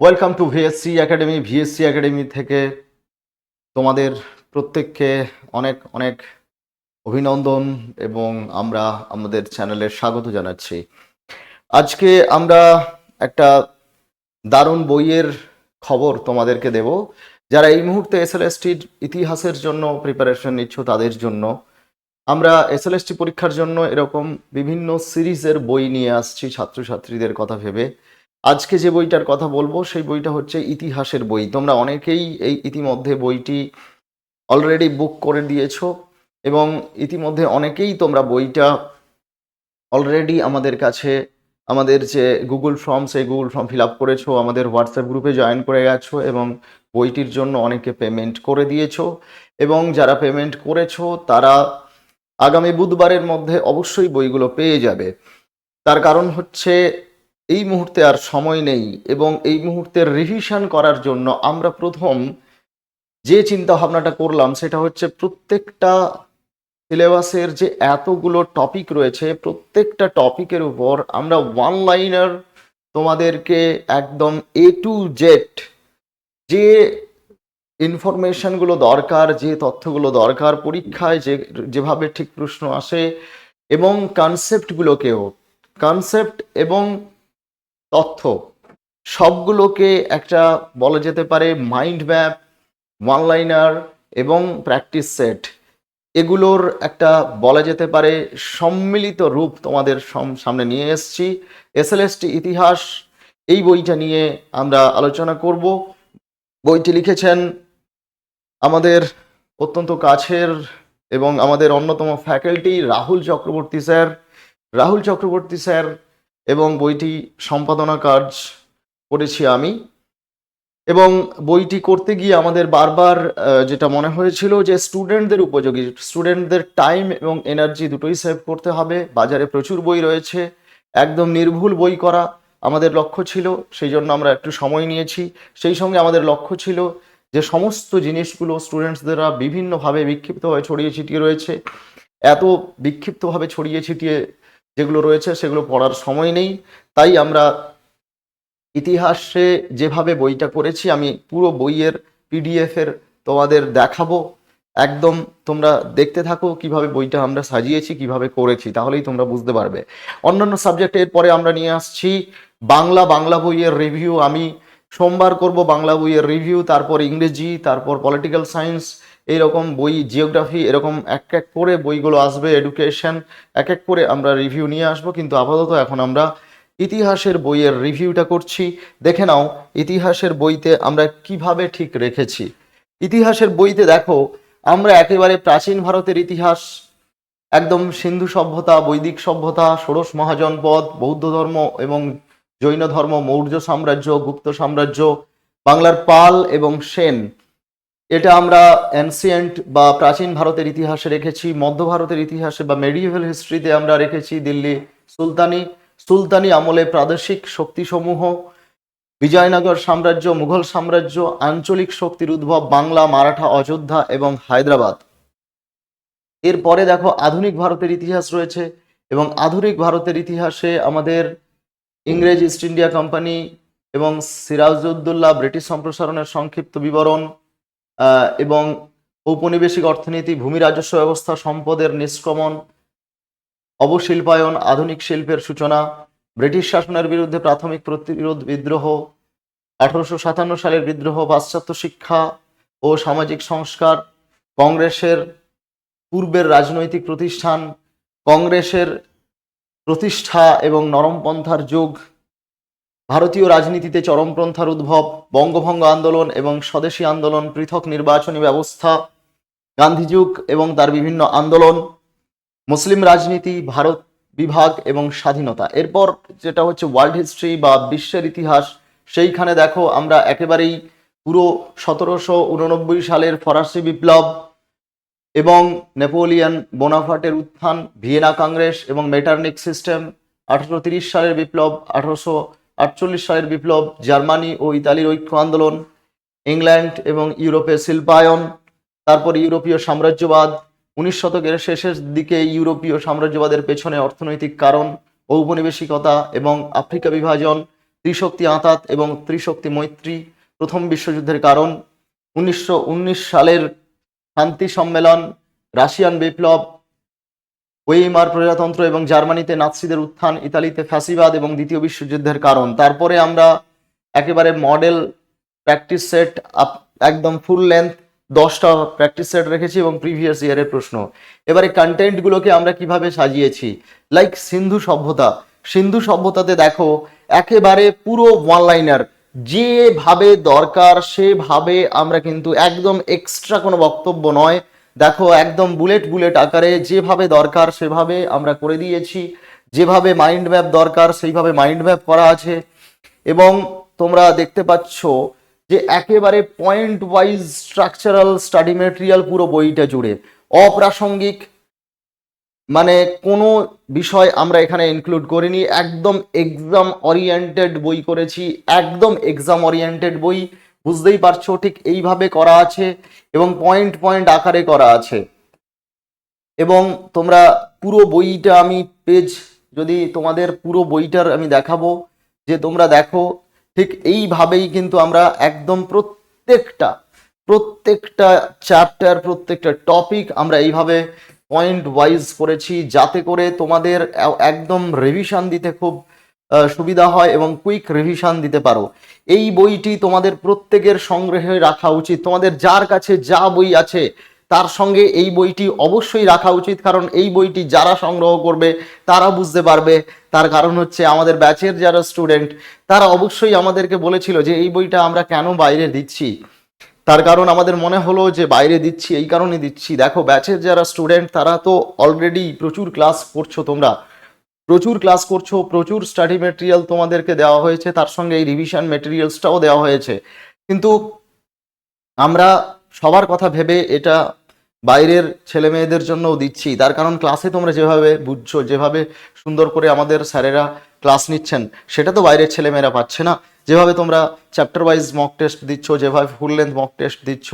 Welcome to VSC academy VSC academy থেকে তোমাদের প্রত্যেককে অনেক অনেক অভিনন্দন এবং আমরা আমাদের চ্যানেলে স্বাগত জানাচ্ছি। আজকে আমরা একটা দারুণ বইয়ের খবর তোমাদেরকে দেব। যারা এই মুহূর্তে এসএলএসটির ইতিহাসের জন্য প্রিপারেশন নিচ্ছ, তাদের জন্য। আমরা এসএলএসটি পরীক্ষার জন্য এরকম বিভিন্ন সিরিজের বই নিয়ে আসছি, ছাত্রছাত্রীদের কথা ভেবে। আজকে যে বইটার কথা বলব, সেই বইটা হচ্ছে ইতিহাসের বই। তোমরা অনেকেই এই ইতিমধ্যে বইটি অলরেডি বুক করে দিয়েছ এবং ইতিমধ্যে অনেকেই তোমরা বইটা অলরেডি আমাদের কাছে, আমাদের যে গুগল ফর্ম সেই গুগল ফর্ম ফিল আপ করেছ, আমাদের হোয়াটসঅ্যাপ গ্রুপে জয়েন করে গেছো এবং বইটির জন্য অনেকে পেমেন্ট করে দিয়েছ এবং যারা পেমেন্ট করেছ, তারা আগামী বুধবারের মধ্যে অবশ্যই বইগুলো পেয়ে যাবে। তার কারণ হচ্ছে এই মুহূর্তে আর সময় নেই এবং এই মুহূর্তে রিভিশন করার জন্য আমরা প্রথম যে চিন্তা ভাবনাটা করলাম সেটা হচ্ছে প্রত্যেকটা সিলেবাসের যে এতগুলো টপিক রয়েছে, প্রত্যেকটা টপিকের উপর আমরা ওয়ান লাইনার তোমাদেরকে একদম এ টু জেড যে ইনফরমেশনগুলো দরকার, যে তথ্যগুলো দরকার, পরীক্ষায় যে, যেভাবে ঠিক প্রশ্ন আসে এবং কনসেপ্টগুলোকেও কনসেপ্ট এবং তথ্য। সবগুলোকে একটা বলা যেতে পারে মাইন্ড ম্যাপ ওয়ান লাইনার এবং প্র্যাকটিস সেট এগুলোর একটা বলা যেতে পারে সম্মিলিত রূপ তোমাদের সম- সামনে নিয়ে এসেছি। এসএলএসটি ইতিহাস, এই বইটা নিয়ে আমরা আলোচনা করব। বইটি লিখেছেন আমাদের অত্যন্ত কাছের এবং আমাদের অন্যতম faculty Rahul Chakraborty sir. Rahul Chakraborty sir এবং বইটি সম্পাদনা কাজ করেছি আমি। এবং বইটি করতে গিয়ে আমাদের বারবার যেটা মনে হয়েছিল যে স্টুডেন্টদের উপযোগী স্টুডেন্টদের টাইম এবং এনার্জি দুটোই সেভ করতে হবে। বাজারে প্রচুর বই রয়েছে, একদম নির্ভুল বই করা আমাদের লক্ষ্য ছিল, সেই জন্য আমরা একটু সময় নিয়েছি। সেই সঙ্গে আমাদের লক্ষ্য ছিল যে সমস্ত জিনিসগুলো স্টুডেন্টসদেরা বিভিন্নভাবে বিক্ষিপ্তভাবে ছড়িয়ে ছিটিয়ে রয়েছে। এত বিক্ষিপ্তভাবে ছড়িয়ে ছিটিয়ে যেগুলো রয়েছে সেগুলো পড়ার সময় নেই। তাই আমরা ইতিহাসে যেভাবে বইটা করেছি আমি পুরো বইয়ের পিডিএফ এর তোমাদের দেখাবো। একদম তোমরা দেখতে থাকো কীভাবে বইটা আমরা সাজিয়েছি, কীভাবে করেছি, তাহলেই তোমরা বুঝতে পারবে। অন্যান্য সাবজেক্টের পরে আমরা নিয়ে আসছি বাংলা বাংলা বইয়ের রিভিউ আমি সোমবার করব বাংলা বইয়ের রিভিউ তারপর ইংরেজি, তারপর পলিটিক্যাল সায়েন্স এইরকম বই জিওগ্রাফি এরকম এক এক করে বইগুলো আসবে এডুকেশন এক এক করে আমরা রিভিউ নিয়ে আসব। কিন্তু আপাতত এখন আমরা ইতিহাসের বইয়ের রিভিউটা করছি। দেখে নাও, ইতিহাসের বইতে আমরা কীভাবে ঠিক রেখেছি। ইতিহাসের বইতে দেখো, আমরা একেবারে প্রাচীন ভারতের ইতিহাস, একদম সিন্ধু সভ্যতা, বৈদিক সভ্যতা, ষোড়শ মহাজনপদ বৌদ্ধ ধর্ম এবং জৈন ধর্ম, মৌর্য সাম্রাজ্য, গুপ্ত সাম্রাজ্য, বাংলার পাল এবং সেন। এটা আমরা অ্যানসিয়েন্ট বা প্রাচীন ভারতের ইতিহাসে রেখেছি, মধ্য ভারতের ইতিহাসে বা মেডিভেল হিস্ট্রিতে আমরা রেখেছি, দিল্লি সুলতানি। সুলতানি আমলে প্রাদেশিক শক্তিসমূহ, বিজয়নগর সাম্রাজ্য, মুঘল সাম্রাজ্য, আঞ্চলিক শক্তির উদ্ভব, বাংলা, মারাঠা, অযোধ্যা এবং হায়দ্রাবাদ। এরপরে দেখো আধুনিক ভারতের ইতিহাস রয়েছে এবং আধুনিক ভারতের ইতিহাসে আমাদের ইংরেজ ইস্ট ইন্ডিয়া কোম্পানি এবং সিরাজউদ্দৌলা ব্রিটিশ সম্প্রসারণের সংক্ষিপ্ত বিবরণ এবং ঔপনিবেশিক অর্থনীতি, ভূমি রাজস্ব ব্যবস্থা, সম্পদের নিষ্ক্রমণ, অবশিল্পায়ন, আধুনিক শিল্পের সূচনা, ব্রিটিশ শাসনের বিরুদ্ধে প্রাথমিক প্রতিরোধ বিদ্রোহ, আঠারোশো সাতান্ন সালের বিদ্রোহ, পাশ্চাত্য শিক্ষা ও সামাজিক সংস্কার, কংগ্রেসের পূর্বের রাজনৈতিক প্রতিষ্ঠান, কংগ্রেসের প্রতিষ্ঠা এবং নরমপন্থার যুগ ভারতীয় রাজনীতিতে চরমপন্থার উদ্ভব, বঙ্গভঙ্গ আন্দোলন এবং স্বদেশী আন্দোলন পৃথক নির্বাচনী ব্যবস্থা গান্ধী যুগ এবং তার বিভিন্ন আন্দোলন, মুসলিম রাজনীতি, ভারত বিভাগ এবং স্বাধীনতা। এরপর যেটা হচ্ছে ওয়ার্ল্ড হিস্ট্রি বা বিশ্বের ইতিহাস, সেইখানে দেখো আমরা একেবারেই পুরো সতেরোশো উননব্বই সালের ফরাসি বিপ্লব এবং নেপোলিয়ান বোনাফার্টের উত্থান, ভিয়েনা কংগ্রেস এবং মেটারনিক সিস্টেম, আঠারোশো সালের বিপ্লব, আঠারোশো আটচল্লিশ সালের বিপ্লব, জার্মানি ও ইতালির ঐক্য আন্দোলন, ইংল্যান্ড এবং ইউরোপের শিল্পায়ন, তারপর ইউরোপীয় সাম্রাজ্যবাদ, উনিশ শতকের শেষের দিকে ইউরোপীয় সাম্রাজ্যবাদের পেছনে অর্থনৈতিক কারণ, ঔপনিবেশিকতা এবং আফ্রিকা বিভাজন, ত্রিশক্তি আঁতাত এবং ত্রিশক্তি মৈত্রী প্রথম বিশ্বযুদ্ধের কারণ, উনিশশো উনিশ সালের শান্তি সম্মেলন, রাশিয়ান বিপ্লব ওয়েইমার প্রজাতন্ত্র এবং জার্মানিতে নাৎসিদের উত্থান, ইতালিতে ফ্যাসিবাদ এবং দ্বিতীয় বিশ্বযুদ্ধের কারণ। তারপরে আমরা একেবারে মডেল প্র্যাকটিস সেট একদম ফুল লেন্থ দশটা প্র্যাকটিস সেট রেখেছি এবং প্রিভিয়াস ইয়ারের প্রশ্ন। এবারে কন্টেন্টগুলোকে আমরা কীভাবে সাজিয়েছি? লাইক সিন্ধু সভ্যতা। সিন্ধু সভ্যতাতে দেখো, একেবারে পুরো ওয়ান লাইনার যেভাবে দরকার সেভাবে আমরা কিন্তু একদম এক্সট্রা কোনো বক্তব্য নয়। দেখো, একদম বুলেট বুলেট আকারে যেভাবে দরকার সেভাবে আমরা করে দিয়েছি। যেভাবে মাইন্ড ম্যাপ দরকার, সেইভাবে মাইন্ড ম্যাপ করা আছে। এবং তোমরা দেখতে পাচ্ছ যে একেবারে point wise structural study material পুরো বইটা জুড়ে। অপ্রাসঙ্গিক মানে কোনো বিষয় আমরা এখানে ইনক্লুড করিনি। একদম এক্সাম ওরিয়েন্টেড বই করেছি। একদম এক্সাম ওরিয়েন্টেড বই। বুঝতেই পারছ, ঠিক এইভাবে করা আছে এবং পয়েন্ট পয়েন্ট আকারে করা আছে। এবং তোমরা পুরো বইটা আমি পেজ যদি তোমাদের পুরো বইটার আমি দেখাবো, যে তোমরা দেখো, ঠিক এইভাবেই কিন্তু আমরা একদম প্রত্যেকটা প্রত্যেকটা চ্যাপ্টার প্রত্যেকটা টপিক আমরা এইভাবে পয়েন্ট ওয়াইজ করেছি, যাতে করে তোমাদের একদম রিভিশন দিতে খুব সুবিধা হয় এবং কুইক রিভিশন দিতে পারো। এই বইটি তোমাদের প্রত্যেকের সংগ্রহে রাখা উচিত। তোমাদের যার কাছে যা বই আছে, তার সঙ্গে এই বইটি অবশ্যই রাখা উচিত। কারণ এই বইটি যারা সংগ্রহ করবে, তারা বুঝতে পারবে। তার কারণ হচ্ছে আমাদের ব্যাচের যারা স্টুডেন্ট তারা অবশ্যই আমাদেরকে বলেছিল যে, এই বইটা আমরা কেন বাইরে দিচ্ছি? তার কারণ আমাদের মনে হলো যে, বাইরে দিচ্ছি, এই কারণে দিচ্ছি। দেখো ব্যাচের যারা স্টুডেন্ট তারা তো অলরেডি প্রচুর ক্লাস করছ তোমরা। প্রচুর ক্লাস করছ, প্রচুর স্টাডি মেটেরিয়াল তোমাদেরকে দেওয়া হয়েছে, তার সঙ্গে এই রিভিশন মেটেরিয়ালসটাও দেওয়া হয়েছে। কিন্তু আমরা সবার কথা ভেবে এটা বাইরের ছেলে মেয়েদের জন্যও দিচ্ছি। তার কারণ ক্লাসে তোমরা যেভাবে বুঝছ, যেভাবে সুন্দর করে আমাদের স্যারেরা ক্লাস নিচ্ছেন, সেটা তো বাইরের ছেলেমেয়েরা পাচ্ছে না। যেভাবে তোমরা চ্যাপ্টার ওয়াইজ মক টেস্ট দিচ্ছ, যেভাবে ফুল লেন্থ মক টেস্ট দিচ্ছ,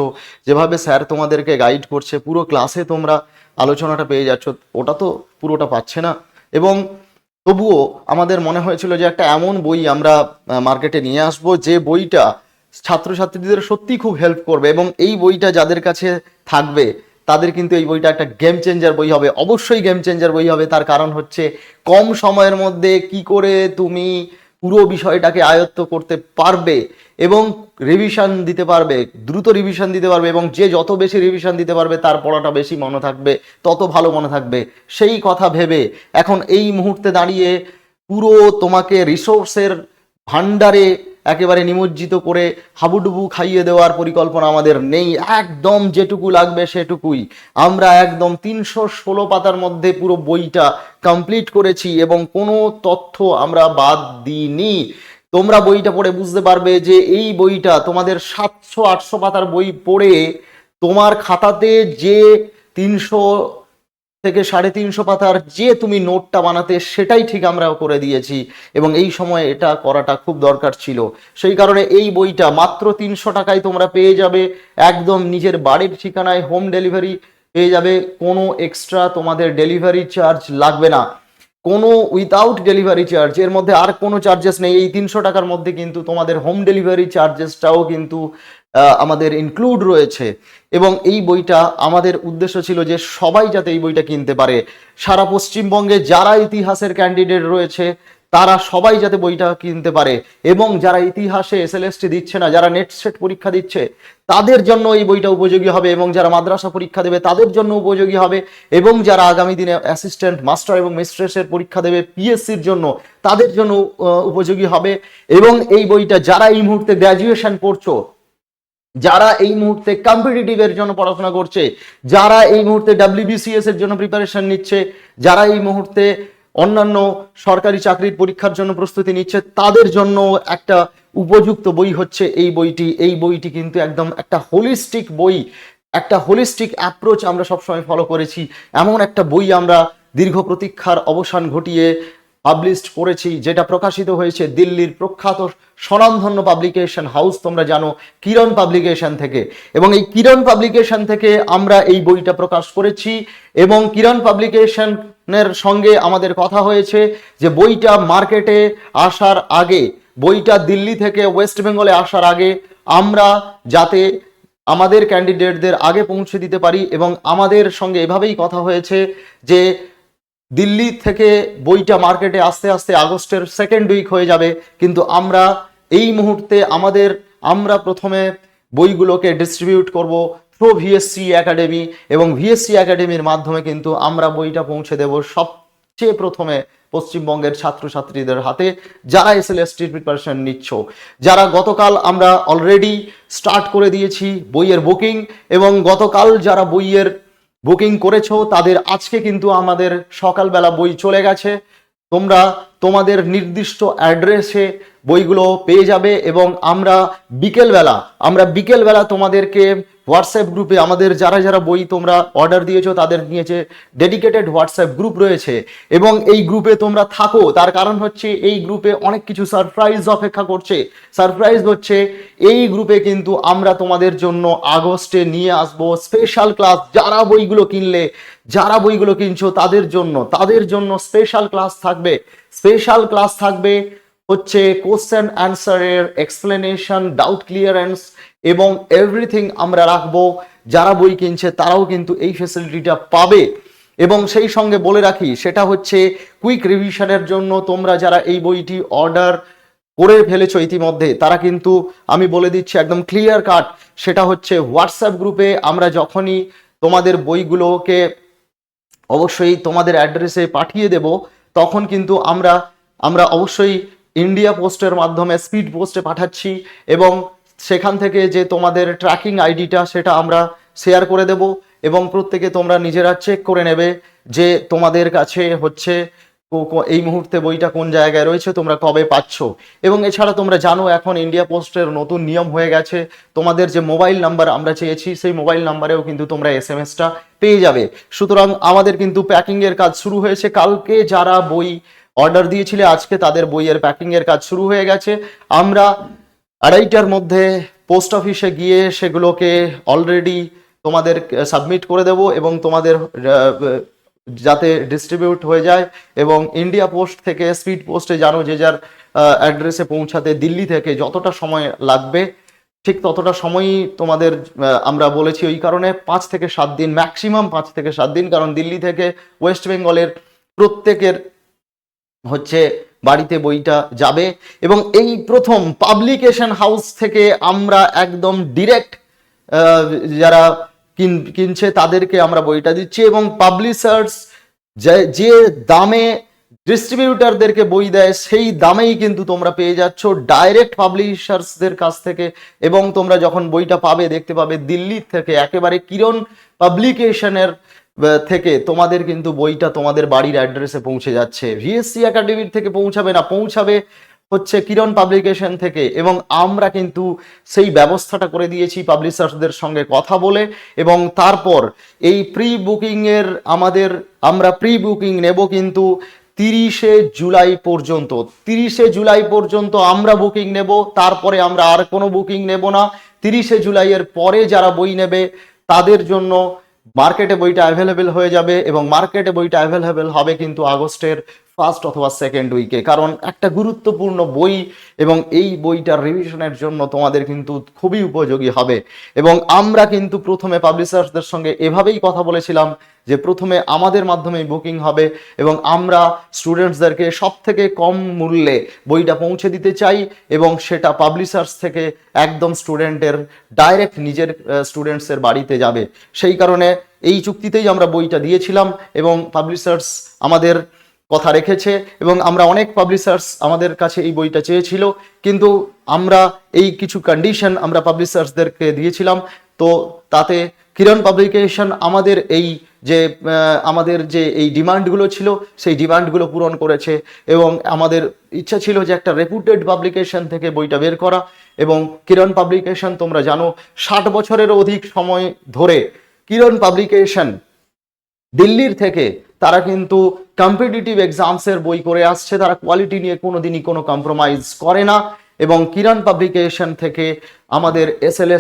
যেভাবে স্যার তোমাদেরকে গাইড করছে, পুরো ক্লাসে তোমরা আলোচনাটা পেয়ে যাচ্ছ, ওটা তো পুরোটা পাচ্ছে না। এবং তবুও আমাদের মনে হয়েছিল যে একটা এমন বই আমরা মার্কেটে নিয়ে আসব, যে বইটা ছাত্রছাত্রীদের সত্যি খুব হেল্প করবে এবং এই বইটা যাদের কাছে থাকবে, তাদের কিন্তু এই বইটা একটা গেম চেঞ্জার বই হবে। অবশ্যই গেম চেঞ্জার বই হবে, তার কারণ হচ্ছে কম সময়ের মধ্যে কি করে তুমি পুরো বিষয়টাকে আয়ত্ত করতে পারবে এবং রিভিশন দিতে পারবে, দ্রুত রিভিশন দিতে পারবে এবং যে যত বেশি রিভিশন দিতে পারবে, তার পড়াটা বেশি মনে থাকবে, তত ভালো মনে থাকবে। সেই কথা ভেবে এখন এই মুহূর্তে দাঁড়িয়ে পুরো তোমাকে রিসোর্সের ভান্ডারে একেবারে নিমজ্জিত করে হাবুডুবু খাইয়ে দেওয়ার পরিকল্পনা আমাদের নেই। একদম যেটুকু লাগবে সেটুকুই। আমরা একদম তিনশো ষোলো পাতার মধ্যে পুরো বইটা কমপ্লিট করেছি এবং কোনো তথ্য আমরা বাদ দিইনি। তোমরা বইটা পড়ে বুঝতে পারবে যে এই বইটা তোমাদের সাতশো, আটশো পাতার বই পড়ে তোমার খাতাতে যে তিনশো থেকে সাড়ে তিনশো পাতার যে তুমি নোটটা বানাতে সেটাই ঠিক আমরা করে দিয়েছি। এবং এই সময় এটা করাটা খুব দরকার ছিল। সেই কারণে এই বইটা মাত্র তিনশো টাকায় তোমরা পেয়ে যাবে। একদম নিজের বাড়ির ঠিকানায় হোম ডেলিভারি পেয়ে যাবে। কোনো এক্সট্রা তোমাদের ডেলিভারি চার্জ লাগবে না। কোনো উইথাউট ডেলিভারি চার্জ এর মধ্যে আর কোনো চার্জেস নেই। এই তিনশো টাকার মধ্যে কিন্তু তোমাদের হোম ডেলিভারি চার্জেসটাও কিন্তু আমাদের ইনক্লুড রয়েছে। এবং এই বইটা আমাদের উদ্দেশ্য ছিল যে সবাই যাতে এই বইটা কিনতে পারে। সারা পশ্চিমবঙ্গে যারা ইতিহাসের ক্যান্ডিডেট রয়েছে তারা সবাই যাতে বইটা কিনতে পারে। এবং যারা ইতিহাসে এসএলএসটি দিচ্ছে না, যারা নেট সেট পরীক্ষা দিচ্ছে, তাদের জন্য এই বইটা উপযোগী হবে এবং যারা মাদ্রাসা পরীক্ষা দেবে, তাদের জন্য উপযোগী হবে। এবং যারা আগামী দিনে অ্যাসিস্ট্যান্ট মাস্টার এবং মিস্ট্রেসের পরীক্ষা দেবে পিএসসির জন্য তাদের জন্য উপযোগী হবে। এবং এই বইটা যারা এই মুহূর্তে গ্র্যাজুয়েশন পড়ছো যারা এই মুহূর্তে কম্পিটিটিভের জন্য পড়াশোনা করছে, যারা এই মুহূর্তে ডাব্লিউবিসিএস এর জন্য প্রিপারেশন নিচ্ছে, যারা এই মুহূর্তে অন্যান্য সরকারি চাকরির পরীক্ষার জন্য প্রস্তুতি নিচ্ছে, তাদের জন্য একটা উপযুক্ত বই হচ্ছে এই বইটি। এই বইটি কিন্তু একদম একটা হোলিস্টিক বই, একটা হোলিস্টিক অ্যাপ্রোচ আমরা সবসময় ফলো করেছি। এমন একটা বই আমরা দীর্ঘ প্রতীক্ষার অবসান ঘটিয়ে পাবলিশড করেছি, যেটা প্রকাশিত হয়েছে দিল্লির প্রখ্যাত স্বনামধন্য পাবলিকেশন হাউস তোমরা জানো, কিরণ পাবলিকেশন থেকে। এবং এই কিরণ পাবলিকেশন থেকে আমরা এই বইটা প্রকাশ করেছি এবং কিরণ পাবলিকেশনের সঙ্গে আমাদের কথা হয়েছে যে বইটা মার্কেটে আসার আগে, বইটা দিল্লি থেকে ওয়েস্ট বেঙ্গলে আসার আগে আমরা যাতে আমাদের ক্যান্ডিডেটদের আগে পৌঁছে দিতে পারি এবং আমাদের সঙ্গে এভাবেই কথা হয়েছে যে দিল্লি থেকে বইটা মার্কেটে আস্তে আস্তে আগস্টের সেকেন্ড উইক হয়ে যাবে, কিন্তু আমরা এই মুহূর্তে আমাদের, আমরা প্রথমে বইগুলোকে ডিস্ট্রিবিউট করব থ্রো ভিএসসি একাডেমি এবং ভিএসসি একাডেমির মাধ্যমে কিন্তু আমরা বইটা পৌঁছে দেব সবচেয়ে প্রথমে পশ্চিমবঙ্গের ছাত্রছাত্রীদের হাতে, যারা এস এল এসটির প্রিপারেশন নিচ্ছ। যারা গতকাল আমরা অলরেডি স্টার্ট করে দিয়েছি বইয়ের বুকিং এবং গতকাল যারা বইয়ের বুকিং করেছ, তাদের আজকে কিন্তু আমাদের সকালবেলা বই চলে গেছে। তোমরা তোমাদের নির্দিষ্ট অ্যাড্রেসে বইগুলো পেয়ে যাবে এবং আমরা বিকেলবেলা আমরা বিকেলবেলা তোমাদেরকে হোয়াটসঅ্যাপ গ্রুপে, আমাদের যারা যারা বই তোমরা অর্ডার দিয়েছ তাদের নিয়েছে ডেডিকেটেড হোয়াটসঅ্যাপ গ্রুপ রয়েছে এবং এই গ্রুপে তোমরা থাকো। তার কারণ হচ্ছে এই গ্রুপে অনেক কিছু সারপ্রাইজ অপেক্ষা করছে। সারপ্রাইজ হচ্ছে এই গ্রুপে কিন্তু আমরা তোমাদের জন্য আগস্টে নিয়ে আসব স্পেশাল ক্লাস যারা বইগুলো কিনলে, যারা বইগুলো কিনছো তাদের জন্য তাদের জন্য স্পেশাল ক্লাস থাকবে। স্পেশাল ক্লাস থাকবে হচ্ছে কোশ্চেন অ্যান্সারের এক্সপ্লেনেশন ডাউট ক্লিয়ারেন্স এবং এভরিথিং আমরা রাখব। যারা বই কিনছে তারাও কিন্তু এই ফেসিলিটিটা পাবে। এবং সেই সঙ্গে বলে রাখি, সেটা হচ্ছে কুইক রিভিশনের জন্য তোমরা যারা এই বইটি অর্ডার করে ফেলেছো ইতিমধ্যে, তারা কিন্তু আমি বলে দিচ্ছি একদম ক্লিয়ার কাট সেটা হচ্ছে হোয়াটসঅ্যাপ গ্রুপে আমরা যখনই তোমাদের বইগুলোকে অবশ্যই তোমাদের অ্যাড্রেসে পাঠিয়ে দেব তখন কিন্তু আমরা আমরা অবশ্যই ইন্ডিয়া পোস্টের মাধ্যমে স্পিড পোস্টে পাঠাচ্ছি এবং সেখান থেকে যে তোমাদের ট্র্যাকিং আইডিটা সেটা আমরা শেয়ার করে দেব এবং প্রত্যেকে তোমরা নিজেরা চেক করে নেবে যে তোমাদের কাছে হচ্ছে এই মুহূর্তে বইটা কোন জায়গায় রয়েছে তোমরা কবে পাচ্ছ? এবং এছাড়া তোমরা জানো এখন ইন্ডিয়া পোস্টের নতুন নিয়ম হয়ে গেছে। তোমাদের যে মোবাইল নাম্বার আমরা চেয়েছি, সেই মোবাইল নাম্বারেও কিন্তু তোমরা এস এম এসটা পেয়ে যাবে। সুতরাং আমাদের কিন্তু প্যাকিং এর কাজ শুরু হয়েছে। কালকে যারা বই অর্ডার দিয়েছিলে, আজকে তাদের বইয়ের প্যাকিং এর কাজ শুরু হয়ে গেছে। আমরা আড়াইটার মধ্যে পোস্ট অফিসে গিয়ে সেগুলোকে অলরেডি তোমাদের সাবমিট করে দেব এবং তোমাদের যাতে ডিস্ট্রিবিউট হয়ে যায় এবং ইন্ডিয়া পোস্ট থেকে স্পিড পোস্টে জানো যে যার অ্যাড্রেসে পৌঁছাতে দিল্লি থেকে যতটা সময় লাগবে, ঠিক ততটা সময়ই তোমাদের আমরা বলেছি ওই কারণে পাঁচ থেকে সাত দিন ম্যাক্সিমাম পাঁচ থেকে সাত দিন, কারণ দিল্লি থেকে ওয়েস্ট বেঙ্গলের প্রত্যেকের হচ্ছে বাড়িতে বইটা যাবে এবং এই প্রথম পাবলিকেশন হাউস থেকে আমরা একদম ডিরেক্ট যারা কিনছে, তাদেরকে আমরা বইটা দিচ্ছি এবং পাবলিশার্স যে দামে ডিস্ট্রিবিউটারদেরকে বই দেয়, সেই দামেই কিন্তু তোমরা পেয়ে যাচ্ছ ডাইরেক্ট পাবলিশার্সদের কাছ থেকে এবং তোমরা যখন বইটা পাবে, দেখতে পাবে দিল্লি থেকে, একেবারে কিরণ পাবলিকেশনের থেকে তোমাদের কিন্তু বইটা তোমাদের বাড়ির অ্যাড্রেসে পৌঁছে যাচ্ছে। ভিএসসি একাডেমির থেকে পৌঁছাবে না, পৌঁছাবে হচ্ছে কিরণ পাবলিকেশন থেকে এবং আমরা কিন্তু সেই ব্যবস্থাটা করে দিয়েছি পাবলিশার্সদের সঙ্গে কথা বলে এবং তারপর এই প্রি বুকিং এর আমাদের, আমরা প্রি বুকিং নেব কিন্তু তিরিশে জুলাই পর্যন্ত। তিরিশে জুলাই পর্যন্ত আমরা বুকিং নেব, তারপরে আমরা আর কোনো বুকিং নেব না। তিরিশে জুলাইয়ের পরে যারা বই নেবে, তাদের জন্য মার্কেটে বইটা অ্যাভেলেবেল হয়ে যাবে এবং মার্কেটে বইটা অ্যাভেলেবেল হবে কিন্তু আগস্টের ফার্স্ট অথবা সেকেন্ড উইকে কারণ একটা গুরুত্বপূর্ণ বই এবং এই বইটার রিভিশনের জন্য তোমাদের কিন্তু খুবই উপযোগী হবে। এবং আমরা কিন্তু প্রথমে পাবলিশার্সদের সঙ্গে এভাবেই কথা বলেছিলাম যে প্রথমে আমাদের মাধ্যমে বুকিং হবে এবং আমরা স্টুডেন্টসদেরকে সব থেকে কম মূল্যে বইটা পৌঁছে দিতে চাই এবং সেটা পাবলিশার্স থেকে একদম স্টুডেন্টের ডাইরেক্ট নিজের স্টুডেন্টসের বাড়িতে যাবে। সেই কারণে এই চুক্তিতেই আমরা বইটা দিয়েছিলাম এবং পাবলিশার্স আমাদের কথা রেখেছে এবং আমরা অনেক পাবলিশার্স আমাদের কাছে এই বইটা চেয়েছিল, কিন্তু আমরা এই কিছু কন্ডিশন আমরা পাবলিশার্সদেরকে দিয়েছিলাম। তো তাতে কিরণ পাবলিকেশন আমাদের এই যে আমাদের যে এই ডিমান্ডগুলো ছিল, সেই ডিমান্ডগুলো পূরণ করেছে এবং আমাদের ইচ্ছা ছিল যে একটা রেপুটেড পাবলিকেশন থেকে বইটা বের করা এবং কিরণ পাবলিকেশন তোমরা জানো, ষাট বছরেরও অধিক সময় ধরে কিরণ পাবলিকেশন দিল্লির থেকে তারা কিন্তু কম্পিটিটিভ এক্সামসের বই করে আসছে। তারা কোয়ালিটি নিয়ে কোনোদিনই কোনো কম্প্রোমাইজ করে না। এবং কিরণ পাবলিকেশন থেকে আমাদের এস এল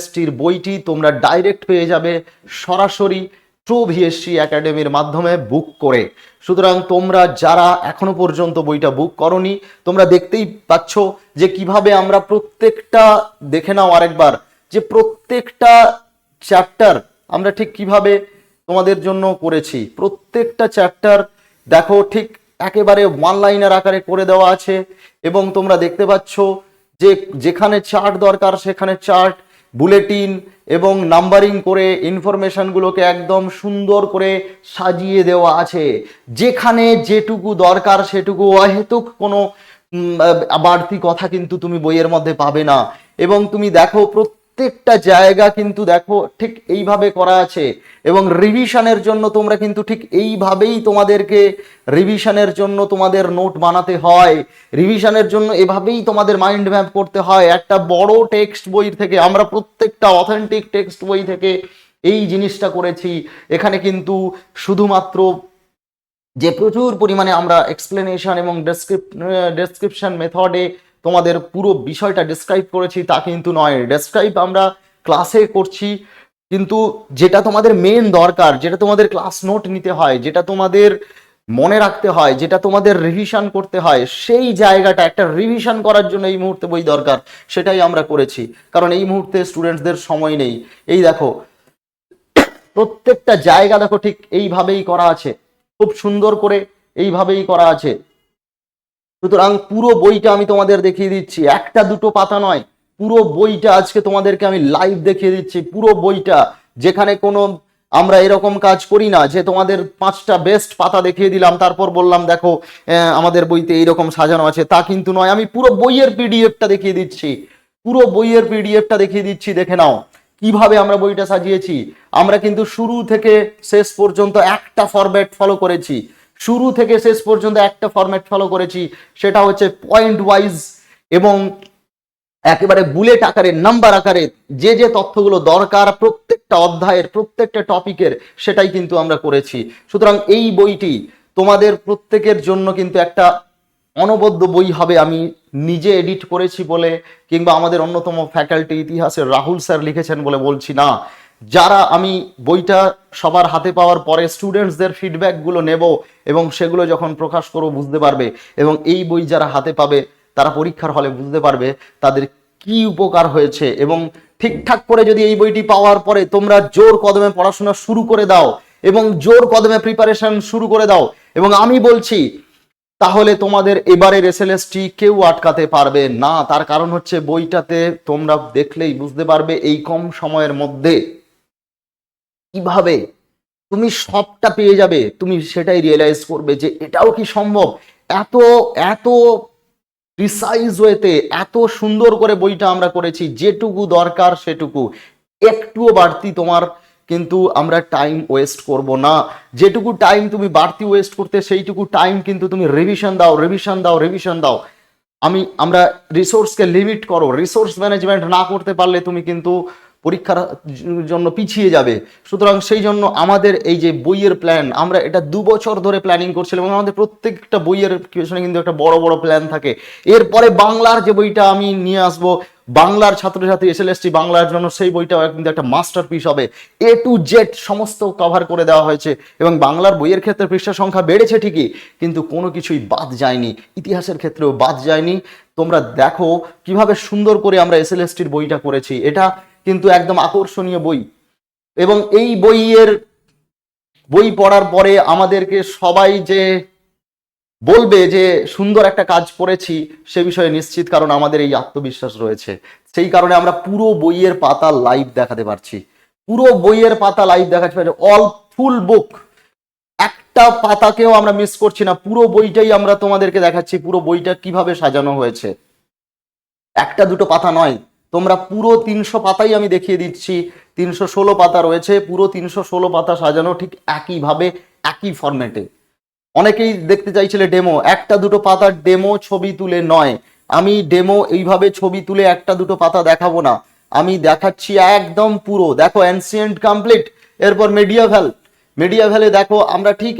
বইটি তোমরা ডাইরেক্ট পেয়ে যাবে সরাসরি ট্রু ভিএসসি একাডেমির মাধ্যমে বুক করে। সুতরাং তোমরা যারা এখনও পর্যন্ত বইটা বুক করনি, তোমরা দেখতেই পাচ্ছ যে কীভাবে আমরা প্রত্যেকটা, দেখে নাও আরেকবার, যে প্রত্যেকটা চ্যাপ্টার আমরা ঠিক কীভাবে তোমাদের জন্য করেছি। প্রত্যেকটা চ্যাপ্টার দেখো ঠিক একেবারে ওয়ান লাইনার আকারে করে দেওয়া আছে এবং তোমরা দেখতে পাচ্ছ যে যেখানে চার্ট দরকার সেখানে চার্ট বুলেটিন এবং নাম্বারিং করে ইনফরমেশনগুলোকে একদম সুন্দর করে সাজিয়ে দেওয়া আছে। যেখানে যেটুকু দরকার সেটুকু অহেতুক কোনো বাড়তি কথা কিন্তু তুমি বইয়ের মধ্যে পাবে না। এবং তুমি দেখো প্রত্যেকটা জায়গা কিন্তু দেখো ঠিক এইভাবে করা আছে এবং রিভিশনের জন্য তোমরা কিন্তু ঠিক এইভাবেই তোমাদেরকে রিভিশনের জন্য তোমাদের নোট বানাতে হয়। রিভিশনের জন্য এভাবেই তোমাদের মাইন্ড ম্যাপ করতে হয়। একটা বড় টেক্সট বই থেকে, আমরা প্রত্যেকটা অথেন্টিক টেক্সট বই থেকে এই জিনিসটা করেছি। এখানে কিন্তু শুধুমাত্র যে প্রচুর পরিমাণে আমরা এক্সপ্লেনেশন এবং ডেসক্রিপ ডেসক্রিপশন মেথডে তোমাদের পুরো বিষয়টা ডিসক্রাইব করেছি, তা কিন্তু নয়। ডেসক্রাইব আমরা ক্লাসে করছি, কিন্তু যেটা তোমাদের মেন দরকার, যেটা তোমাদের ক্লাস নোট নিতে হয়, যেটা তোমাদের মনে রাখতে হয়, যেটা তোমাদের রিভিশন করতে হয়, সেই জায়গাটা একটা রিভিশন করার জন্য এই মুহূর্তে বই দরকার, সেটাই আমরা করেছি। কারণ এই মুহূর্তে স্টুডেন্টসদের সময় নেই। এই দেখো, প্রত্যেকটা জায়গা দেখো ঠিক এইভাবেই করা আছে। খুব সুন্দর করে এইভাবেই করা আছে। সুতরাং পুরো বইটা আমি তোমাদের দেখিয়ে দিচ্ছি। একটা দুটো পাতা নয়, পুরো বইটা আজকে তোমাদেরকে আমি লাইভ দেখিয়ে দিচ্ছি। পুরো বইটা, যেখানে কোনো আমরা এরকম কাজ করি না, যে তোমাদের পাঁচটা বেস্ট পাতা দেখিয়ে দিলাম, তারপর বললাম, দেখো আমাদের বইতে এইরকম সাজানো আছে। তা কিন্তু নয়, আমি পুরো বইয়ের পিডিএফটা দেখিয়ে দিচ্ছি। পুরো বইয়ের পিডিএফটা দেখিয়ে দিচ্ছি, দেখে নাও, কীভাবে আমরা বইটা সাজিয়েছি। আমরা কিন্তু শুরু থেকে শেষ পর্যন্ত একটা ফরম্যাট ফলো করেছি। শুরু থেকে শেষ পর্যন্ত একটা ফরম্যাট ফলো করেছি, সেটা হচ্ছে পয়েন্ট ওয়াইজ এবং একেবারে বুলেট আকারে নাম্বার আকারে যে যে তথ্যগুলো দরকার প্রত্যেকটা অধ্যায়ের, প্রত্যেকটা টপিকের সেটাই কিন্তু আমরা করেছি। সুতরাং এই বইটি তোমাদের প্রত্যেকের জন্য কিন্তু একটা অনবদ্য বই হবে, আমি নিজে এডিট করেছি বলে কিংবা আমাদের অন্যতম ফ্যাকাল্টি ইতিহাসের রাহুল স্যার লিখেছেন বলে বলছি না। যারা আমি বইটা সবার হাতে পাওয়ার পরে স্টুডেন্টসদের ফিডব্যাকগুলো নেব এবং সেগুলো যখন প্রকাশ করব বুঝতে পারবে এবং এই বই যারা হাতে পাবে, তারা পরীক্ষার হলে বুঝতে পারবে তাদের কি উপকার হয়েছে এবং ঠিকঠাক করে যদি এই বইটি পাওয়ার পরে তোমরা জোর কদমে পড়াশোনা শুরু করে দাও এবং জোর কদমে প্রিপারেশন শুরু করে দাও এবং আমি বলছি, তাহলে তোমাদের এবারের এসএলএসটি কেউ আটকাতে পারবে না। তার কারণ হচ্ছে বইটাতে তোমরা দেখলেই বুঝতে পারবে এই কম সময়ের মধ্যে কীভাবে? তুমি সবটা পেয়ে যাবে। তুমি সেটাই রিয়েলাইজ করবে যে এটাও কি সম্ভব? এত এত প্রিসাইজ ওয়েতে এত সুন্দর করে বইটা আমরা করেছি, যেটুকু দরকার সেটুকু। একটুও বাড়তি তোমার কিন্তু আমরা টাইম ওয়েস্ট করব না। যেটুকু টাইম তুমি বাড়তি ওয়েস্ট করতে, সেইটুকু টাইম কিন্তু তুমি রিভিশন দাও রিভিশন দাও রিভিশন দাও। আমি, আমরা রিসোর্সকে লিমিট করো। রিসোর্স ম্যানেজমেন্ট না করতে পারলে তুমি কিন্তু পরীক্ষার জন্য পিছিয়ে যাবে। সুতরাং সেই জন্য আমাদের এই যে বইয়ের প্ল্যান আমরা এটা দু বছর ধরে প্ল্যানিং করছিলাম এবং আমাদের প্রত্যেকটা বইয়ের পিছনে কিন্তু একটা বড় বড় প্ল্যান থাকে। এরপরে বাংলার যে বইটা আমি নিয়ে আসব, বাংলার ছাত্রছাত্রী এস এল এসএলএসটি বাংলার জন্য সেই বইটা কিন্তু একটা মাস্টার পিস হবে। এ টু জেড সমস্ত কভার করে দেওয়া হয়েছে এবং বাংলার বইয়ের ক্ষেত্রে পৃষ্ঠা সংখ্যা বেড়েছে ঠিকই, কিন্তু কোনো কিছুই বাদ যায়নি। ইতিহাসের ক্ষেত্রেও বাদ যায়নি। তোমরা দেখো কীভাবে সুন্দর করে আমরা এস এসএলএসটির বইটা করেছি। এটা কিন্তু একদম আকর্ষণীয় বই। এবং এই বইয়ের, বই পড়ার পরে আমাদেরকে সবাই যে বলবে যে সুন্দর একটা কাজ করেছি, সে বিষয়ে নিশ্চিত কারণ আমাদের এই আত্মবিশ্বাস রয়েছে। সেই কারণে আমরা পুরো বইয়ের পাতা লাইভ দেখাতে পারছি। পুরো বইয়ের পাতা লাইভ দেখাতে পারছি। অল ফুল বুক একটা পাতাকেও আমরা মিস করছি না। পুরো বইটাই আমরা তোমাদেরকে দেখাচ্ছি। পুরো বইটা কীভাবে সাজানো হয়েছে। একটা দুটো পাতা নয়। তোমরা পুরো তিনশো পাতাই আমি দেখিয়ে দিচ্ছি। তিনশো ষোলো পাতা রয়েছে, পুরো তিনশো ষোলো পাতা সাজানো ঠিক একইভাবে, একই ফরম্যাটে অনেকেই দেখতে চাইছিলে ডেমো একটা দুটো পাতার ডেমো ছবি তুলে নয়। আমি ডেমো এইভাবে ছবি তুলে একটা দুটো পাতা দেখাবো না। আমি দেখাচ্ছি একদম পুরো। দেখো অ্যানসিয়েন্ট কমপ্লিট এরপর মিডিয়া ভ্যাল মিডিয়া ভ্যালে দেখো, আমরা ঠিক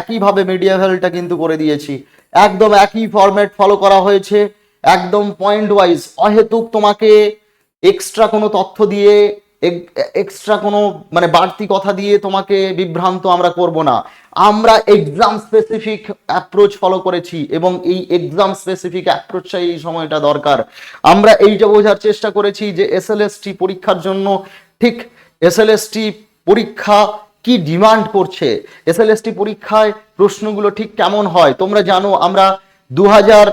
একইভাবে মিডিয়া ভ্যালটা কিন্তু করে দিয়েছি। একদম একই ফরম্যাট ফলো করা হয়েছে। একদম পয়েন্ট ওয়াইজ অহেতুক তোমাকে এক্সট্রা কোনো তথ্য দিয়ে এক্সট্রা কোনো মানে বাড়তি কথা দিয়ে তোমাকে বিভ্রান্ত আমরা করব না। আমরা এক্সাম স্পেসিফিক অ্যাপ্রোচ ফলো করেছি এবং এই এক্সাম স্পেসিফিক অ্যাপ্রোচটাই এই সময়টা দরকার। আমরা এইটা বোঝার চেষ্টা করেছি যে এসএলএসটি পরীক্ষার জন্য ঠিক এসএলএসটি পরীক্ষা কি ডিমান্ড করছে? এসএলএসটি পরীক্ষায় প্রশ্নগুলো ঠিক কেমন হয়? তোমরা জানো আমরা দু হাজার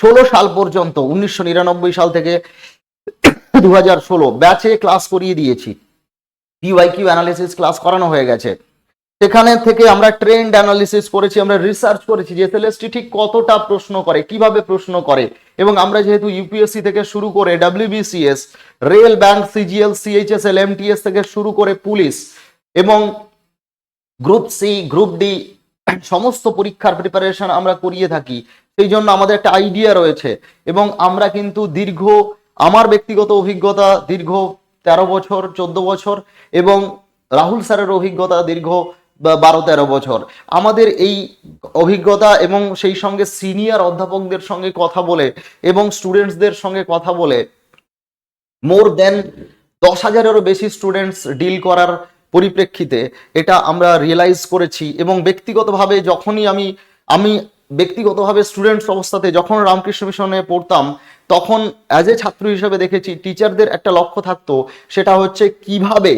ষোলো সাল পর্যন্ত, উনিশশো নিরানব্বই সাল থেকে দু হাজার ষোলো ব্যাচে ক্লাস করিয়ে দিয়েছি। পিওয়াই কিউ অ্যানালিসিস ক্লাস করানো হয়ে গেছে। সেখানে থেকে আমরা ট্রেন্ড অ্যানালিসিস করেছি, আমরা রিসার্চ করেছি যে এসএলএসটি ঠিক কতটা প্রশ্ন করে, কীভাবে প্রশ্ন করে। এবং আমরা যেহেতু ইউপিএসসি থেকে শুরু করে WBCS rail bank CGL CHSL MTS থেকে শুরু করে পুলিশ এবং গ্রুপ সি গ্রুপ ডি সমস্ত পরীক্ষার প্রিপারেশন আমরা করিয়ে থাকি। সেই জন্য আমাদের একটা আইডিয়া রয়েছে। এবং আমরা কিন্তু দীর্ঘ আমার ব্যক্তিগত অভিজ্ঞতা, দীর্ঘ তেরো বছর, চোদ্দ বছর এবং রাহুল স্যারের অভিজ্ঞতা দীর্ঘ বারো, তেরো বছর। আমাদের এই অভিজ্ঞতা এবং সেই সঙ্গে সিনিয়র অধ্যাপকদের সঙ্গে কথা বলে এবং স্টুডেন্টসদের সঙ্গে কথা বলে মোর দেন দশ হাজারেরও বেশি স্টুডেন্টস ডিল করার পরিপ্রেক্ষিতে এটা আমরা রিয়েলাইজ করেছি এবং ব্যক্তিগতভাবে যখনই আমি আমি ব্যক্তিগতভাবে স্টুডেন্টস অবস্থাতে যখন রামকৃষ্ণ মিশনে পড়তাম, তখন অ্যাজ এ ছাত্র হিসেবে দেখেছি টিচারদের একটা লক্ষ্য থাকতো, সেটা হচ্ছে কীভাবে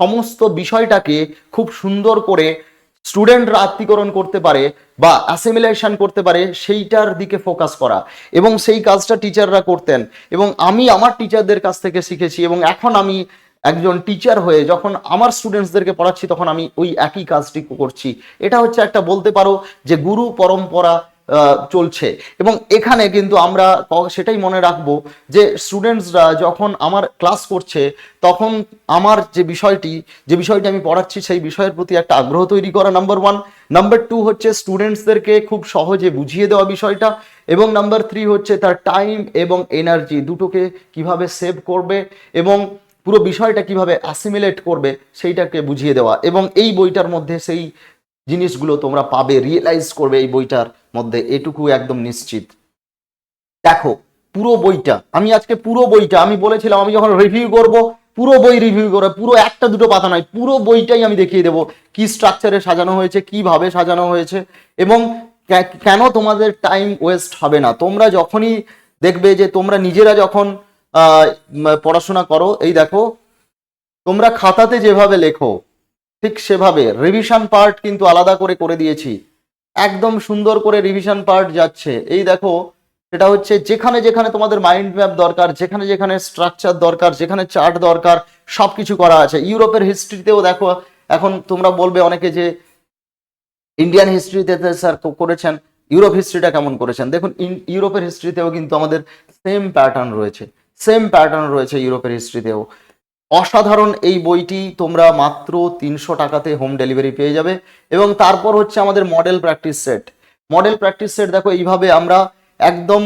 সমস্ত বিষয়টাকে খুব সুন্দর করে স্টুডেন্টরা আত্মীকরণ করতে পারে বা অ্যাসিমিলেশন করতে পারে, সেইটার দিকে ফোকাস করা। এবং সেই কাজটা টিচাররা করতেন। এবং আমি আমার টিচারদের কাছ থেকে শিখেছি এবং এখন আমি একজন টিচার হয়ে যখন আমার স্টুডেন্টসদেরকে পড়াচ্ছি, তখন আমি ওই একই কাজটি করছি। এটা হচ্ছে একটা বলতে পারো যে গুরু পরম্পরা চলছে। এবং এখানে কিন্তু আমরা সেটাই মনে রাখব যে স্টুডেন্টসরা যখন আমার ক্লাস করছে, তখন আমার যে বিষয়টি যে বিষয়টি আমি পড়াচ্ছি, সেই বিষয়ের প্রতি একটা আগ্রহ তৈরি করা নাম্বার ওয়ান নাম্বার টু হচ্ছে স্টুডেন্টসদেরকে খুব সহজে বুঝিয়ে দেওয়া বিষয়টা। এবং নাম্বার থ্রি হচ্ছে তার টাইম এবং এনার্জি দুটোকে কীভাবে সেভ করবে। এবং পুরো বিষয়টা কীভাবে অ্যাসিমিলেট করবে সেইটাকে বুঝিয়ে দেওয়া এবং এই বইটার মধ্যে সেই জিনিসগুলো তোমরা পাবে রিয়েলাইজ করবে এই বইটার মধ্যে, এটুকু একদম নিশ্চিত। দেখো, পুরো বইটা, আমি আজকে পুরো বইটা, আমি বলেছিলাম আমি যখন রিভিউ করব, পুরো বই রিভিউ করে, পুরো একটা দুটো পাতা নয়, পুরো বইটাই আমি দেখিয়ে দেবো, কি স্ট্রাকচারে সাজানো হয়েছে, কীভাবে সাজানো হয়েছে এবং কেন তোমাদের টাইম ওয়েস্ট হবে না। তোমরা যখনই দেখবে যে তোমরা নিজেরা যখন পড়াশোনা করো। এই দেখো, তোমরা খাতাতে যেভাবে লেখো, ঠিক সেভাবে। রিভিশন পার্ট কিন্তু আলাদা করে করে দিয়েছি। একদম সুন্দর করে রিভিশন পার্ট যাচ্ছে। এই দেখো, সেটা হচ্ছে যেখানে যেখানে তোমাদের মাইন্ড ম্যাপ দরকার, যেখানে যেখানে স্ট্রাকচার দরকার, যেখানে চার্ট দরকার সব কিছু করা আছে। ইউরোপের হিস্ট্রিতেও দেখো, এখন তোমরা বলবে অনেকে যে ইন্ডিয়ান হিস্ট্রিতে স্যার করেছেন ইউরোপ হিস্ট্রিটা কেমন করেছেন? দেখুন ইউরোপের হিস্ট্রিতেও কিন্তু আমাদের সেম প্যাটার্ন রয়েছে। সেম প্যাটার্ন রয়েছে ইউরোপের হিস্ট্রিতেও অসাধারণ এই বইটি তোমরা মাত্র তিনশো টাকাতে হোম ডেলিভারি পেয়ে যাবে এবং তারপর হচ্ছে আমাদের model practice set model practice set দেখো, এইভাবে আমরা একদম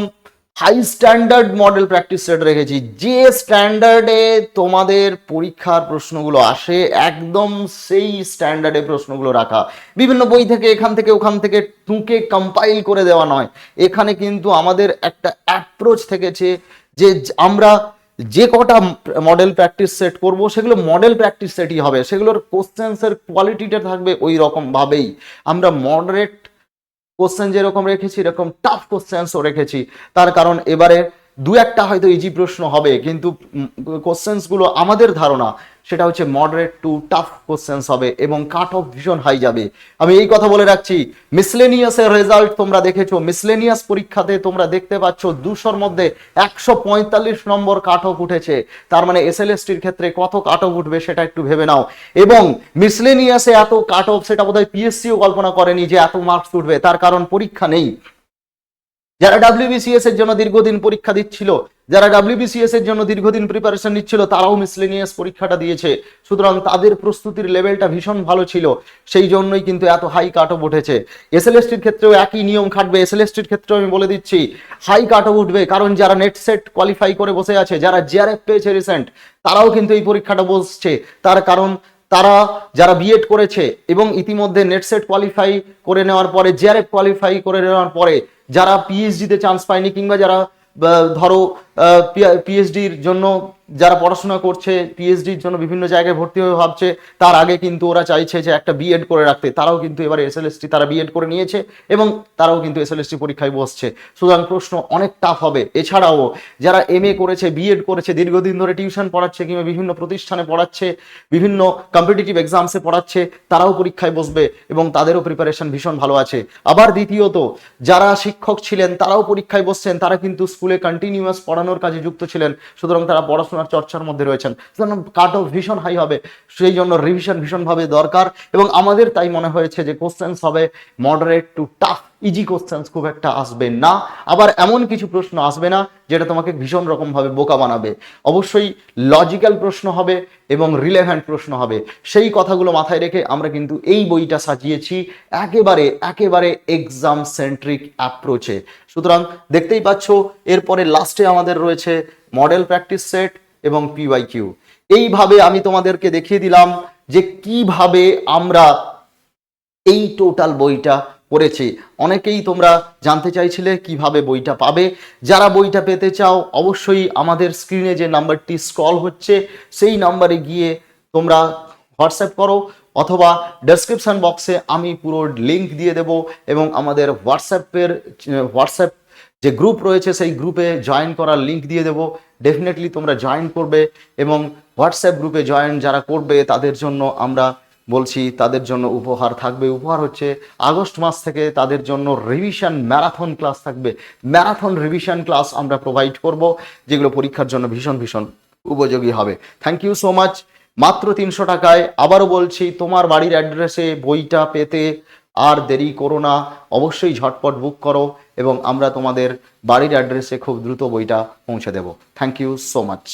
high standard model practice set রেখেছি। যে স্ট্যান্ডার্ডে তোমাদের পরীক্ষার প্রশ্নগুলো আসে, একদম সেই স্ট্যান্ডার্ডে প্রশ্নগুলো রাখা। বিভিন্ন বই থেকে এখান থেকে ওখান থেকে টুকে কম্পাইল করে দেওয়া নয়। এখানে কিন্তু আমাদের একটা অ্যাপ্রোচ থেকেছে যে আমরা যে কটা মডেল প্র্যাকটিস সেট করব, সেগুলো মডেল প্র্যাকটিস সেটই হবে। সেগুলোর কোশ্চেন্সের কোয়ালিটিটা থাকবে ওই রকমভাবেই আমরা মডারেট কোশ্চেন যেরকম রেখেছি, এরকম টাফ কোশ্চেন্সও রেখেছি। তার কারণ এবারে দু একটা হয়তো ইজি প্রশ্ন হবে, কিন্তু কোশ্চেন্সগুলো আমাদের ধারণা। সেটা হচ্ছে মডারেট টু টাফ কোশ্চেন্স হবে এবং কাট অফ ভীষণ হাই যাবে। আমি এই কথা বলে রাখছি মিসলেনিয়াসের রেজাল্ট তোমরা দেখেছ মিসলেনিয়াস পরীক্ষাতে তোমরা দেখতে পাচ্ছ দুশোর মধ্যে একশো পঁয়তাল্লিশ নম্বর কাট অফ উঠেছে। তার মানে এস এসএলএসটির ক্ষেত্রে কত কাট অফ উঠবে সেটা একটু ভেবে নাও। এবং মিসলেনিয়াসে এত কাট অফ সেটা বোধহয় পিএসসিও কল্পনা করেনি যে এত মার্কস উঠবে, তার কারণ পরীক্ষা নেই। যারা ডাব্লিউবিসিএস এর জন্য দীর্ঘদিন পরীক্ষা দিচ্ছিল যারা ডাব্লিউবিসিএস এর জন্য দীর্ঘদিন প্রিপারেশন নিচ্ছিল, তারাও মিসলেনিয়াস পরীক্ষাটা দিয়েছে। সুতরাং তাদের প্রস্তুতির লেভেলটা ভীষণ ভালো ছিল। সেই জন্যই কিন্তু এত হাই কাট অফ উঠেছে। এসএলএসটির ক্ষেত্রেও একই নিয়ম খাটবে। এসএলএসটির ক্ষেত্রেও আমি বলে দিচ্ছি হাই কাট অফ উঠবে। কারণ যারা নেট সেট কোয়ালিফাই করে বসে আছে, যারা জিআরএফ পেয়েছে রিসেন্ট তারাও কিন্তু এই পরীক্ষাটা বসছে। তার কারণ তারা যারা বিএড করেছে এবং ইতিমধ্যে নেট সেট কোয়ালিফাই করে নেওয়ার পরে জিআরএফ কোয়ালিফাই করে নেওয়ার পরে, যারা পিএইচডিতে চান্স পায়নি কিংবা যারা ধরো পিএইচডির জন্য যারা পড়াশোনা করছে পিএইচডির জন্য বিভিন্ন জায়গায় ভর্তি হয়ে ভাবছে, তার আগে কিন্তু ওরা চাইছে যে একটা বিএড করে রাখতে। তারাও কিন্তু এবারে এসএলএসটি তারা বিএড করে নিয়েছে এবং তারাও কিন্তু এসএলএসটি পরীক্ষায় বসছে। সুতরাং প্রশ্ন অনেক টাফ হবে। এছাড়াও যারা এমএ করেছে বিএড করেছে, দীর্ঘদিন ধরে টিউশন পড়াচ্ছে কিংবা বিভিন্ন প্রতিষ্ঠানে পড়াচ্ছে, বিভিন্ন কম্পিটিটিভ এক্সামসে পড়াচ্ছে, তারাও পরীক্ষায় বসবে এবং তাদেরও প্রিপারেশন ভীষণ ভালো আছে। আবার দ্বিতীয়ত, যারা শিক্ষক ছিলেন, তারাও পরীক্ষায় বসছেন, তারা কিন্তু স্কুলে কন্টিনিউয়াস পড়ানোর কাজে যুক্ত ছিলেন, সুতরাং তারা পড়াশোনার চর্চার মধ্যে রয়েছেন। সুতরাং কাট অফ ভীষণ হাই হবে, সেই জন্য রিভিশন ভীষণভাবে দরকার এবং আমাদের তাই মনে হয়েছে যে কোশ্চেন্স হবে moderate to tough easy questions খুব একটা আসবে না। আবার এমন কিছু প্রশ্ন আসবে না, যেটা তোমাকে ভীষণ রকমভাবে বোকা বানাবে। অবশ্যই লজিক্যাল প্রশ্ন হবে এবং রিলেভেন্ট প্রশ্ন হবে। সেই কথাগুলো মাথায় রেখে আমরা কিন্তু এই বইটা সাজিয়েছি একেবারে একেবারে এক্সাম সেন্ট্রিক অ্যাপ্রোচে সুতরাং দেখতেই পাচ্ছ, এরপরে লাস্টে আমাদের রয়েছে মডেল প্র্যাকটিস সেট এবং পিওয়াই কিউ এইভাবে আমি তোমাদেরকে দেখিয়ে দিলাম যে কীভাবে আমরা এই টোটাল বইটা পড়েছি। অনেকেই তোমরা জানতে চাইছিলে কীভাবে বইটা পাবে। যারা বইটা পেতে চাও, অবশ্যই আমাদের স্ক্রিনে যে নাম্বারটি স্ক্রল হচ্ছে, সেই নাম্বারে গিয়ে তোমরা হোয়াটসঅ্যাপ করো অথবা ডেসক্রিপশন বক্সে আমি পুরো লিংক দিয়ে দেব এবং আমাদের হোয়াটসঅ্যাপের হোয়াটসঅ্যাপ যে গ্রুপ রয়েছে, সেই গ্রুপে জয়েন করার লিংক দিয়ে দেবো। ডেফিনেটলি তোমরা জয়েন করবে এবং হোয়াটসঅ্যাপ গ্রুপে জয়েন যারা করবে, তাদের জন্য আমরা বলছি, তাদের জন্য উপহার থাকবে। উপহার হচ্ছে আগস্ট মাস থেকে তাদের জন্য রিভিশন ম্যারাথন ক্লাস থাকবে। ম্যারাথন রিভিশন ক্লাস আমরা প্রোভাইড করব, যেগুলো পরীক্ষার জন্য ভীষণ ভীষণ উপযোগী হবে। থ্যাংক ইউ সো মাচ মাত্র তিনশো টাকায় আবারও বলছি, তোমার বাড়ির অ্যাড্রেসে বইটা পেতে আর দেরি করো না। অবশ্যই ঝটপট বুক করো এবং আমরা তোমাদের বাড়ির অ্যাড্রেসে খুব দ্রুত বইটা পৌঁছে দেব। Thank you so much